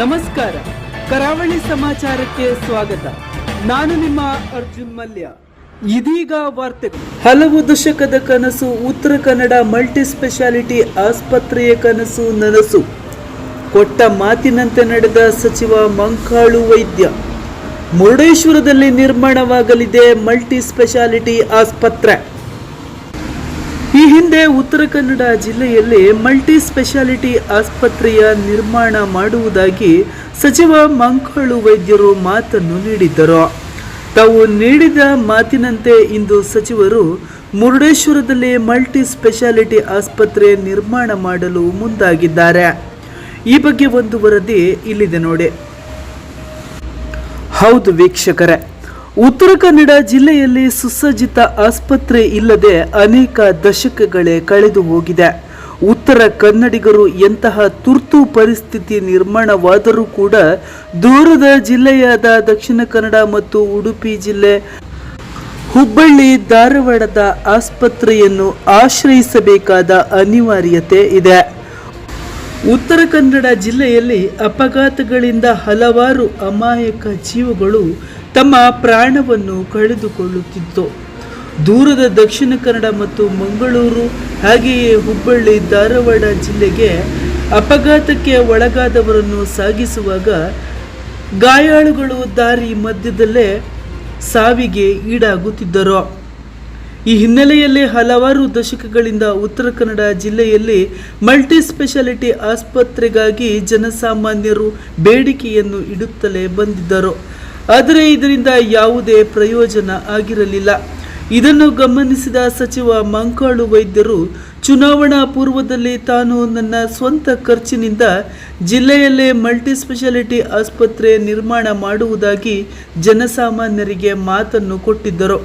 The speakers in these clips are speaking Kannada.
ನಮಸ್ಕಾರ. ಕರಾವಳಿ ಸಮಾಚಾರಕ್ಕೆ ಸ್ವಾಗತ. ನಾನು ನಿಮ್ಮ ಅರ್ಜುನ್ ಮಲ್ಯ. ಇದೀಗ ವಾರ್ತೆ ಹಲವು ದಶಕದ ಕನಸು, ಉತ್ತರ ಕನ್ನಡ ಮಲ್ಟಿ ಸ್ಪೆಷಾಲಿಟಿ ಆಸ್ಪತ್ರೆಯ ಕನಸು ನನಸು. ಕೊಟ್ಟ ಮಾತಿನಂತೆ ನಡೆದ ಸಚಿವ ಮಂಕಾಳು ವೈದ್ಯ. ಮುರುಡೇಶ್ವರದಲ್ಲಿ ನಿರ್ಮಾಣವಾಗಲಿದೆ ಮಲ್ಟಿ ಸ್ಪೆಷಾಲಿಟಿ ಆಸ್ಪತ್ರೆ. ಈ ಹಿಂದೆ ಉತ್ತರ ಕನ್ನಡ ಜಿಲ್ಲೆಯಲ್ಲಿ ಮಲ್ಟಿ ಸ್ಪೆಷಾಲಿಟಿ ಆಸ್ಪತ್ರೆಯ ನಿರ್ಮಾಣ ಮಾಡುವುದಾಗಿ ಸಚಿವ ಮಂಕಳು ವೈದ್ಯರು ಮಾತನ್ನು ನೀಡಿದ್ದರು. ತಾವು ನೀಡಿದ ಮಾತಿನಂತೆ ಇಂದು ಸಚಿವರು ಮುರುಡೇಶ್ವರದಲ್ಲಿ ಮಲ್ಟಿ ಸ್ಪೆಷಾಲಿಟಿ ಆಸ್ಪತ್ರೆ ನಿರ್ಮಾಣ ಮಾಡಲು ಮುಂದಾಗಿದ್ದಾರೆ. ಈ ಬಗ್ಗೆ ಒಂದು ವರದಿ ಇಲ್ಲಿದೆ ನೋಡಿ. ಹೌದು ವೀಕ್ಷಕರೇ ಉತ್ತರ ಕನ್ನಡ ಜಿಲ್ಲೆಯಲ್ಲಿ ಸುಸಜ್ಜಿತ ಆಸ್ಪತ್ರೆ ಇಲ್ಲದೆ ಅನೇಕ ದಶಕಗಳೇ ಕಳೆದು ಹೋಗಿದೆ. ಉತ್ತರ ಕನ್ನಡಿಗರು ಎಂತಹ ತುರ್ತು ಪರಿಸ್ಥಿತಿ ನಿರ್ಮಾಣವಾದರೂ ಕೂಡ ದೂರದ ಜಿಲ್ಲೆಯಾದ ದಕ್ಷಿಣ ಕನ್ನಡ ಮತ್ತು ಉಡುಪಿ ಜಿಲ್ಲೆ ಹುಬ್ಬಳ್ಳಿ, ಧಾರವಾಡದ ಆಸ್ಪತ್ರೆಯನ್ನು ಆಶ್ರಯಿಸಬೇಕಾದ ಅನಿವಾರ್ಯತೆ ಇದೆ. ಉತ್ತರ ಕನ್ನಡ ಜಿಲ್ಲೆಯಲ್ಲಿ ಅಪಘಾತಗಳಿಂದ ಹಲವಾರು ಅಮಾಯಕ ಜೀವಗಳು ತಮ್ಮ ಪ್ರಾಣವನ್ನು ಕಳೆದುಕೊಳ್ಳುತ್ತಿತ್ತು. ದೂರದ ದಕ್ಷಿಣ ಕನ್ನಡ ಮತ್ತು ಮಂಗಳೂರು, ಹಾಗೆಯೇ ಹುಬ್ಬಳ್ಳಿ, ಧಾರವಾಡ ಜಿಲ್ಲೆಗೆ ಅಪಘಾತಕ್ಕೆ ಒಳಗಾದವರನ್ನು ಸಾಗಿಸುವಾಗ ಗಾಯಾಳುಗಳು ದಾರಿ ಮಧ್ಯದಲ್ಲೇ ಸಾವಿಗೆ ಈಡಾಗುತ್ತಿದ್ದರು. ಈ ಹಿನ್ನೆಲೆಯಲ್ಲಿ ಹಲವಾರು ದಶಕಗಳಿಂದ ಉತ್ತರ ಕನ್ನಡ ಜಿಲ್ಲೆಯಲ್ಲಿ ಮಲ್ಟಿ ಸ್ಪೆಷಾಲಿಟಿ ಆಸ್ಪತ್ರೆಗಾಗಿ ಜನಸಾಮಾನ್ಯರು ಬೇಡಿಕೆಯನ್ನು ಇಡುತ್ತಲೇ ಬಂದಿದ್ದರು. ಆದರೆ ಇದರಿಂದ ಯಾವುದೇ ಪ್ರಯೋಜನ ಆಗಿರಲಿಲ್ಲ. ಇದನ್ನು ಗಮನಿಸಿದ ಸಚಿವ ಮಂಕಾಳು ವೈದ್ಯರು, ಚುನಾವಣಾ ಪೂರ್ವದಲ್ಲಿ ತಾನು ನನ್ನ ಸ್ವಂತ ಖರ್ಚಿನಿಂದ ಜಿಲ್ಲೆಯಲ್ಲೇ ಮಲ್ಟಿ ಸ್ಪೆಷಾಲಿಟಿ ಆಸ್ಪತ್ರೆ ನಿರ್ಮಾಣ ಮಾಡುವುದಾಗಿ ಜನಸಾಮಾನ್ಯರಿಗೆ ಮಾತನ್ನು ಕೊಟ್ಟಿದ್ದರು.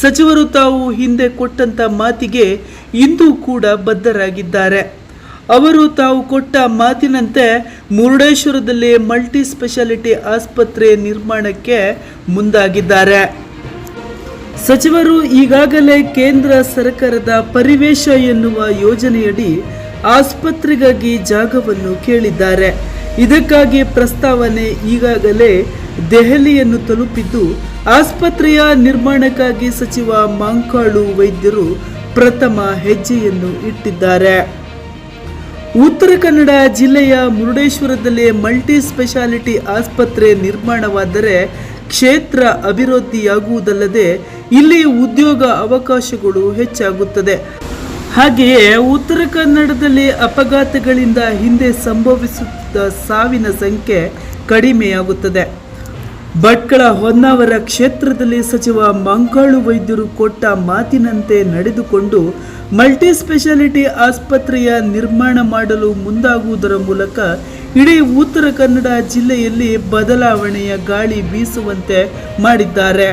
ಸಚಿವರು ತಾವು ಹಿಂದೆ ಕೊಟ್ಟಂತ ಮಾತಿಗೆ ಇಂದು ಕೂಡ ಬದ್ಧರಾಗಿದ್ದಾರೆ. ಅವರು ತಾವು ಕೊಟ್ಟ ಮಾತಿನಂತೆ ಮುರುಡೇಶ್ವರದಲ್ಲಿ ಮಲ್ಟಿ ಸ್ಪೆಷಾಲಿಟಿ ಆಸ್ಪತ್ರೆ ನಿರ್ಮಾಣಕ್ಕೆ ಮುಂದಾಗಿದ್ದಾರೆ. ಸಚಿವರು ಈಗಾಗಲೇ ಕೇಂದ್ರ ಸರ್ಕಾರದ ಪರಿವೇಶ ಎನ್ನುವ ಯೋಜನೆಯಡಿ ಆಸ್ಪತ್ರೆಗಾಗಿ ಜಾಗವನ್ನು ಕೇಳಿದ್ದಾರೆ. ಇದಕ್ಕಾಗಿ ಪ್ರಸ್ತಾವನೆ ಈಗಾಗಲೇ ದೆಹಲಿಯನ್ನು ತಲುಪಿದ್ದು, ಆಸ್ಪತ್ರೆಯ ನಿರ್ಮಾಣಕ್ಕಾಗಿ ಸಚಿವ ಮಾಂಕಾಳು ವೈದ್ಯರು ಪ್ರಥಮ ಹೆಜ್ಜೆಯನ್ನು ಇಟ್ಟಿದ್ದಾರೆ. ಉತ್ತರ ಕನ್ನಡ ಜಿಲ್ಲೆಯ ಮುರುಡೇಶ್ವರದಲ್ಲಿ ಮಲ್ಟಿ ಸ್ಪೆಷಾಲಿಟಿ ಆಸ್ಪತ್ರೆ ನಿರ್ಮಾಣವಾದರೆ ಕ್ಷೇತ್ರ ಅಭಿವೃದ್ಧಿಯಾಗುವುದಲ್ಲದೆ ಇಲ್ಲಿ ಉದ್ಯೋಗ ಅವಕಾಶಗಳು ಹೆಚ್ಚಾಗುತ್ತದೆ. ಹಾಗೆಯೇ ಉತ್ತರ ಕನ್ನಡದಲ್ಲಿ ಅಪಘಾತಗಳಿಂದ ಹಿಂದೆ ಸಂಭವಿಸುತ್ತಿದ್ದ ಸಾವಿನ ಸಂಖ್ಯೆ ಕಡಿಮೆಯಾಗುತ್ತದೆ. ಭಟ್ಕಳ ಹೊನ್ನಾವರ ಕ್ಷೇತ್ರದಲ್ಲಿ ಸಚಿವ ಮಂಕಾಳು ವೈದ್ಯರು ಕೊಟ್ಟ ಮಾತಿನಂತೆ ನಡೆದುಕೊಂಡು ಮಲ್ಟಿ ಸ್ಪೆಷಾಲಿಟಿ ಆಸ್ಪತ್ರೆಯ ನಿರ್ಮಾಣ ಮಾಡಲು ಮುಂದಾಗುವುದರ ಮೂಲಕ ಇಡೀ ಉತ್ತರ ಕನ್ನಡ ಜಿಲ್ಲೆಯಲ್ಲಿ ಬದಲಾವಣೆಯ ಗಾಳಿ ಬೀಸುವಂತೆ ಮಾಡಿದ್ದಾರೆ.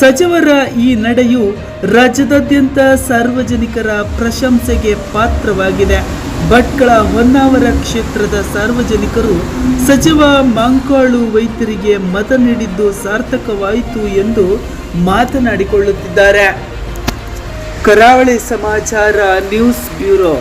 ಸಚಿವರ ಈ ನಡೆಯು ರಾಜ್ಯದಾದ್ಯಂತ ಸಾರ್ವಜನಿಕರ ಪ್ರಶಂಸೆಗೆ ಪಾತ್ರವಾಗಿದೆ. ಭಟ್ಕಳ ಹೊನ್ನಾವರ ಕ್ಷೇತ್ರದ ಸಾರ್ವಜನಿಕರು ಸಚಿವ ಮಾಂಕಾಳು ವೈದ್ಯರಿಗೆ ಮತ ನೀಡಿದ್ದು ಸಾರ್ಥಕವಾಯಿತು ಎಂದು ಮಾತನಾಡಿಕೊಳ್ಳುತ್ತಿದ್ದಾರೆ. ಕರಾವಳಿ ಸಮಾಚಾರ ನ್ಯೂಸ್ ಬ್ಯೂರೋ.